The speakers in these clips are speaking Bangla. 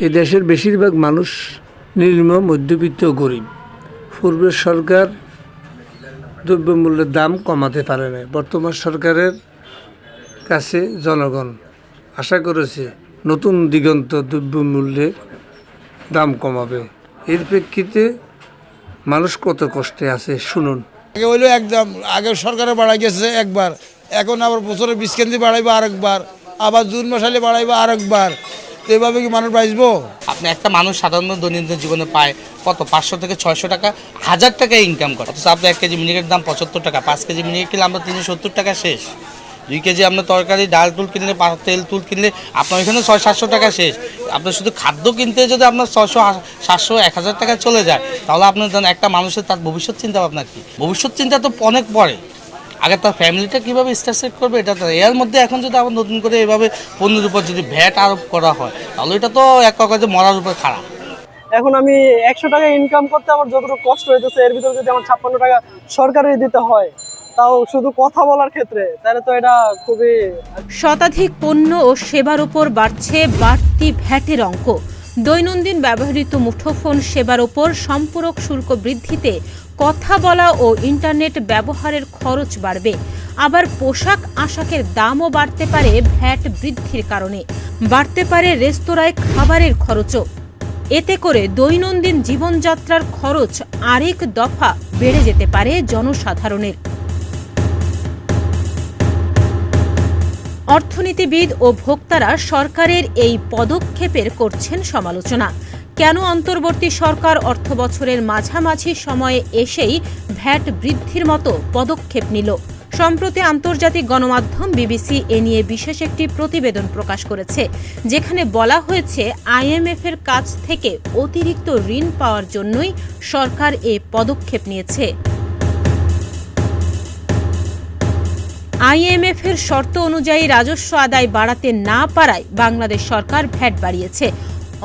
এ দেশের বেশিরভাগ মানুষ নিম্ন, মধ্যবিত্ত, গরিব। পূর্বের সরকার দ্রব্যমূল্যের দাম কমাতে পারে না বর্তমান সরকারের কাছে জনগণ আশা করেছে নতুন দিগন্ত দ্রব্যমূল্যে দাম কমাবে। এর প্রেক্ষিতে মানুষ কত কষ্টে আছে, শুনুন। আগে হইল একদম, আগে সরকারে বাড়াই গেছে একবার। এখন আবার বছরে বিশ কেন্দ্রে বাড়াইবো আরেকবার। আবার জুন মাসালে বাড়াইবো আরেকবার। এভাবে কি মানুষ বাঁচবো? আপনি একটা মানুষ সাধারণত দৈনন্দিন জীবনে পায় কত? পাঁচশো থেকে ছয়শো টাকা, হাজার টাকা ইনকাম করে। অথচ আপনি এক কেজি মিনিকের দাম পঁচাত্তর টাকা, পাঁচ কেজি মিনিকেট কিনলে আমরা তিনশো সত্তর টাকা শেষ। দুই কেজি আপনার তরকারি, ডাল তুল কিনলে তেল তুল কিনলে আপনার ওইখানে ছয়, সাতশো টাকা শেষ। আপনার শুধু খাদ্য কিনতে যদি আপনার ছয়শো সাতশো, এক হাজার টাকা চলে যায়, তাহলে আপনার একটা মানুষের তার ভবিষ্যৎ চিন্তা ভাবনা কি? ভবিষ্যৎ চিন্তা তো অনেক পরে। আগে তার ফ্যামিলিটা কীভাবে স্ট্রাকচার করবে এটা তো এর মধ্যে এখন যদি আবার নতুন করে এভাবে পণ্যের উপর যদি ভ্যাট আরোপ করা হয় তাহলে এটা তো এক কাজে মরার উপর খারাপ। এখন আমি একশো টাকা ইনকাম করতে আমার যতটুকু কষ্ট হইতেছে এর ভিতরে যদি আমার ছাপ্পান্ন টাকা সরকারের দিতে হয় তাও শুধু কথা বলার ক্ষেত্রে তাহলে তো এটা খুবই শতাধিক পণ্য ও সেবার উপর বাড়ছে বাড়তি ভ্যাটের অঙ্ক। দৈনন্দিন ব্যবহৃত মুঠোফোন সেবার ওপর সম্পূরক শুল্ক বৃদ্ধিতে কথা বলা ও ইন্টারনেট ব্যবহারের খরচ বাড়বে। আবার পোশাক আশাকের দামও বাড়তে পারে ভ্যাট বৃদ্ধির কারণে। বাড়তে পারে রেস্তোরাঁয় খাবারের খরচও। এতে করে দৈনন্দিন জীবনযাত্রার খরচ আরেক দফা বেড়ে যেতে পারে জনসাধারণের। অর্থনীতিবিদ ও ভোক্তারা সরকারের এই পদক্ষেপের করছেন সমালোচনা। কেন অন্তর্বর্তী সরকার অর্থ বছরের মাঝামাঝি সময়ে এসেই ভ্যাট বৃদ্ধির মতো পদক্ষেপ নিল? সম্প্রতি আন্তর্জাতিক গণমাধ্যম বিবিসি এ নিয়ে বিশেষ একটি প্রতিবেদন প্রকাশ করেছে, যেখানে বলা হয়েছে আইএমএফ এর কাছ থেকে অতিরিক্ত ঋণ পাওয়ার জন্যই সরকার এ পদক্ষেপ নিয়েছে। আইএমএফ এর শর্ত অনুযায়ী রাজস্ব আদায় বাড়াতে না পারায় বাংলাদেশ সরকার ভ্যাট বাড়িয়েছে।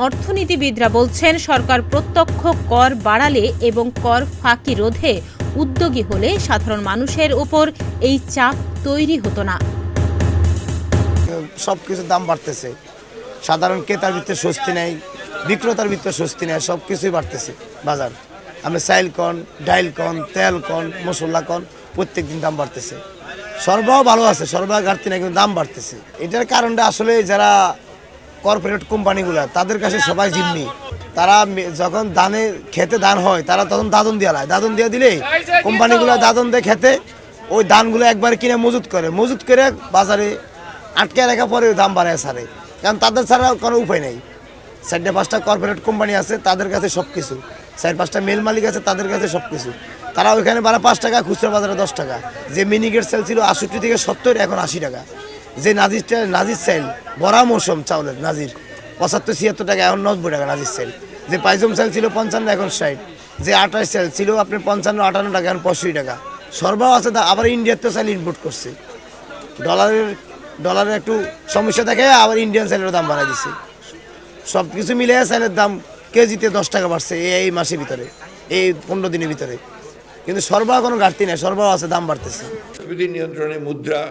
অর্থনীতিবিদরা বলছেন, সরকার প্রত্যক্ষ কর বাড়ালে এবং কর ফাঁকি রোধে উদ্যোগী হলে সাধারণ মানুষের ওপর এই চাপ তৈরি হতো না। সব কিছুর দাম বাড়তেছে। সাধারণ ক্রেতার ভিতরে স্বস্তি নেই, বিক্রেতার ভিতরে স্বস্তি নেই সব কিছুই বাড়তেছে বাজার। আমি সাইল কন, ডাইল কন, তেল কন, মশলা কন প্রত্যেক দিন দাম বাড়তেছে। সরবরাহ ভালো আছে, সরবরাহ ঘাটতি নেই, কিন্তু দাম বাড়তেছে। এটার কারণটা আসলে যারা কর্পোরেট কোম্পানিগুলো, তাদের কাছে সবাই জিম্মি। তারা যখন দানে খেতে দান হয়, তারা তখন দাদন দিয়ে লায়। দাদন দিয়ে দিলে কোম্পানিগুলো দাদন দিয়ে খেতে ওই দানগুলো একবার কিনে মজুত করে। মজুত করে বাজারে আটকে রাখা পরে দাম বাড়ায় সারে কারণ তাদের ছাড়া কোনো উপায় নেই। চারটে পাঁচটা কর্পোরেট কোম্পানি আছে, তাদের কাছে সব কিছু চার পাঁচটা মেল মালিক আছে, তাদের কাছে সব কিছু তারা ওইখানে বাড়া পাঁচ টাকা, খুচরা বাজারে দশ টাকা। যে মিনিকেট সেল ছিল আষট্টি থেকে সত্তর, এখন আশি টাকা। যে নাজিরটা নাজির সেল বড়া মৌসুম চাউলের, নাজির। পঁচাত্তর, ছিয়াত্তর টাকা, এখন নব্বই টাকা নাজির সেল যে পাইজম সেল ছিল পঞ্চান্ন, এখন ষাট। যে আঠাশ সেল ছিল আপনার পঞ্চান্ন, আটান্ন টাকা, এখন পঁয়ষট্টি টাকা। সরবরাহ আছে তা আবার ইন্ডিয়ার তো সেল ইম্পোর্ট করছে। ডলারের ডলারের একটু সমস্যা দেখে আবার ইন্ডিয়ান সেলের দাম বাড়াই দিচ্ছে সব কিছু মিলে সেলের দাম কেজিতে দশ টাকা বাড়ছে এই মাসের ভিতরে, এই পনেরো দিনের ভিতরে। কিন্তু সরবরাহ কোনো ঘাটতি নেই সরবরাহ আছে দাম বাড়তেছে। মুদ্রাস্ফীতি নিয়ন্ত্রণে মুদ্রা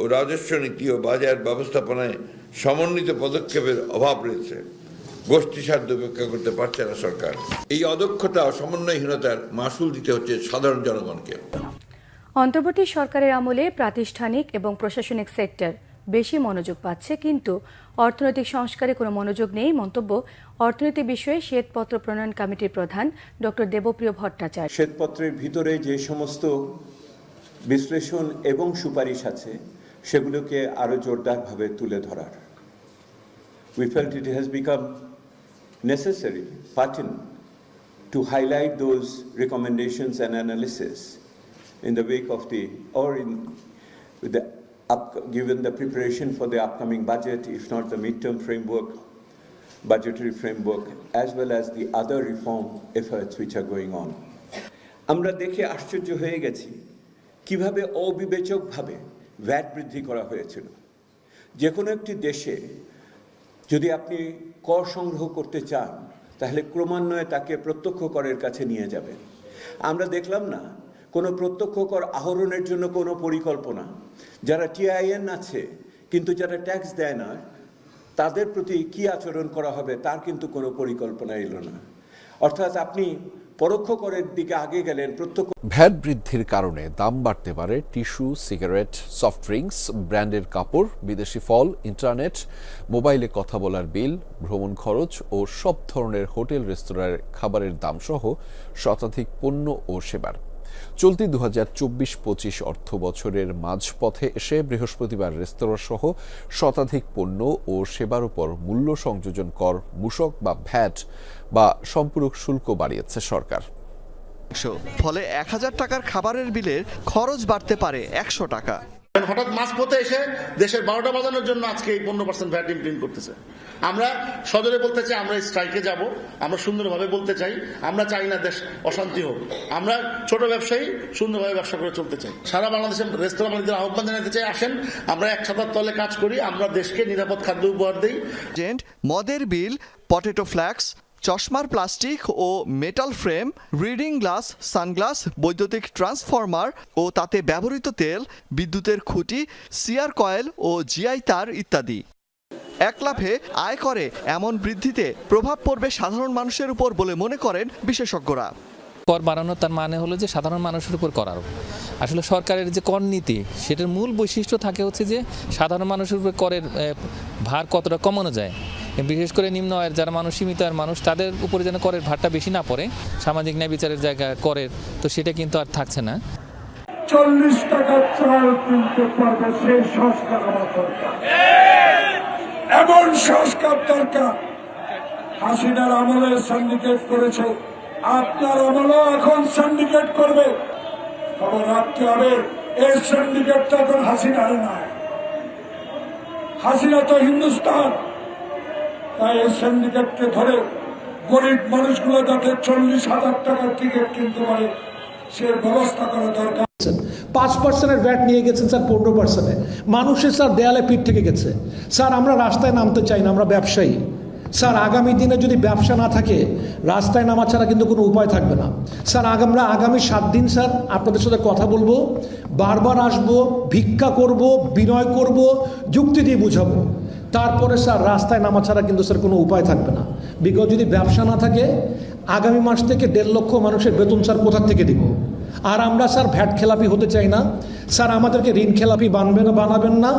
ও রাজস্ব নীতি ও বাজার ব্যবস্থাপনায় সমন্বিত পদক্ষেপের অভাব রয়েছে। গোষ্ঠী সাধ্য উপেক্ষা করতে পারছে না সরকার। এই অদক্ষতা ও সমন্বয়হীনতার মাসুল দিতে হচ্ছে সাধারণ জনগণকে। অন্তর্বর্তী সরকারের আমলে প্রাতিষ্ঠানিক এবং প্রশাসনিক সেক্টর বেশি মনোযোগ পাচ্ছে কিন্তু অর্থনৈতিক সংস্কারে কোনো মনোযোগ নেই মন্তব্য অর্থনীতি বিষয়ে শ্বেতপত্র প্রণয়ন কমিটির প্রধান ডক্টর দেবপ্রিয় ভট্টাচার্য। শ্বেতপত্রের ভিতরে যে সমস্ত বিশ্লেষণ এবং সুপারিশ আছে সেগুলোকে আরও জোরদারভাবে তুলে ধরার। We felt it has become to highlight those recommendations and analysis in the wake of the, or in, with the, up, given the preparation for the upcoming budget, if not the midterm framework, budgetary framework, as well as the other reform efforts which are going on. আমরা দেখে আশ্চর্য হয়ে গেছি কীভাবে অবিবেচকভাবে ভ্যাট বৃদ্ধি করা হয়েছিল যে কোনো একটি দেশে যদি আপনি কর সংগ্রহ করতে চান তাহলে ক্রমান্বয়ে তাকে প্রত্যক্ষ করের কাছে নিয়ে যাবেন আমরা দেখলাম না কোনো প্রত্যক্ষ কর আহরণের জন্য কোনো পরিকল্পনা। যারা টিআইএন আছে, কিন্তু যারা ট্যাক্স দেয় না, তাদের প্রতি কি আচরণ করা হবে তার কিন্তু কোনো পরিকল্পনা এলো না। অর্থাৎ আপনি পরোক্ষ করের দিকে আগে গেলেন, প্রত্যক্ষ ভ্যাট বৃদ্ধির কারণে দাম বাড়তে পারে টিস্যু, সিগারেট, সফট ড্রিঙ্কস, ব্র্যান্ডের কাপড়, বিদেশি ফল, ইন্টারনেট, মোবাইলে কথা বলার বিল, ভ্রমণ খরচ ও সব ধরনের হোটেল, রেস্তোরাঁর খাবারের দাম সহ শতাধিক পণ্য ও সেবার। চলতি দু হাজার চব্বিশ পঁচিশ অর্থ বছরের মাঝপথে এসে বৃহস্পতিবার রেস্তোরাঁ সহ শতাধিক পণ্য ও সেবার উপর মূল্য সংযোজন কর, মূসক বা ভ্যাট বা সম্পূরক শুল্ক বাড়িয়েছে সরকার। ফলে এক হাজার টাকার খাবারের বিলের খরচ বাড়তে পারে একশো টাকা। হঠাৎ মাছ পথে এসে দেশের বারোটা বাজানোর জন্য আজকে এই পনেরো পার্সেন্ট ভ্যাট ইমপ্রিন্ট করতেছে। আমরা সদরে বলতে চাই, আমরা স্ট্রাইকে যাব, আমরা সুন্দরভাবে বলতে চাই, আমরা চাই না দেশ অশান্তি হোক। আমরা ছোট ব্যবসায়ী, সুন্দরভাবে ব্যবসা করে চলতে চাই। সারা বাংলাদেশের রেস্তোরাঁ মালিকদের আহ্বান জানাতে চাই, আসেন, আমরা এক ছাতার তলে কাজ করি, আমরা দেশকে নিরাপদ খাদ্য উপহার দিই। মদের বিল পটেটো ফ্ল্যাক্স চশমার প্লাস্টিক ও metal frame reading glass sunglass বৈদ্যুতিক ট্রান্সফরমার ও তাতে ব্যবহৃত তেল, বিদ্যুতের খুঁটি সিআর কয়েল ও জিআই তার ইত্যাদি। এক লাফে আয় করে এমন বৃদ্ধিতে প্রভাব পড়বে সাধারণ মানুষের উপর বলে মনে করেন বিশেষজ্ঞরা। কর বাড়ানো তার মানে হলো যে সাধারণ মানুষের উপর কর আরোপ আসলে সরকারের যে কর নীতি, সেটার মূল বৈশিষ্ট্য থাকে হচ্ছে যে সাধারণ মানুষের উপর করের ভার কতটা কমানো যায়। বিশেষ করে নিম্ন আয়ের যারা মানুষ, সীমিত আয়ের মানুষ, তাদের উপরে যেন করের ভারটা বেশি না পড়ে, সামাজিক ন্যায় বিচারের জায়গায় করের, তো সেটা কিন্তু আর থাকছে না। চল্লিশ টাকা চাল কিনতে পারবে সেই সংস্কার আমার দরকার। এমন সংস্কার দরকার, হাসিনার আমলে সিন্ডিকেট করেছে। আপনার আমলেও এখন সিন্ডিকেট করবে। খবর রাখতে হবে, এই সিন্ডিকেটটা এখন হাসিনার নয়। হাসিনা তো হিন্দুস্তান। তাই এই সিন্ডিকেটকে ধরে গরিব মানুষগুলো যাতে চল্লিশ হাজার টাকার টিকিট কিনতে পারে, সে ব্যবস্থা করা দরকার। পাঁচ পার্সেন্টের ভ্যাট নিয়ে গেছেন স্যার, পনেরো পার্সেন্টে মানুষের স্যার দেয়ালে পিঠ থেকে গেছে। স্যার, আমরা রাস্তায় নামতে চাই না, আমরা ব্যবসায়ী। স্যার, আগামী দিনে যদি ব্যবসা না থাকে, রাস্তায় নামা ছাড়া কিন্তু কোনো উপায় থাকবে না। স্যার আমরা আগামী সাত দিন, স্যার, আপনাদের সাথে কথা বলব, বারবার আসব, ভিক্ষা করব, বিনয় করব, যুক্তি দিয়ে বুঝাবো। তারপরে স্যার, রাস্তায় নামা ছাড়া কিন্তু স্যার কোনো উপায় থাকবে না। বিকজ যদি ব্যবসা না থাকে, আগামী মাস থেকে দেড় লক্ষ মানুষের বেতন স্যার কোথার থেকে দিব? আর আমরা স্যার ভ্যাট খেলাপি হতে চাই না। স্যার আমাদেরকে ঋণ খেলাপি বানবে না, বানাবেন না।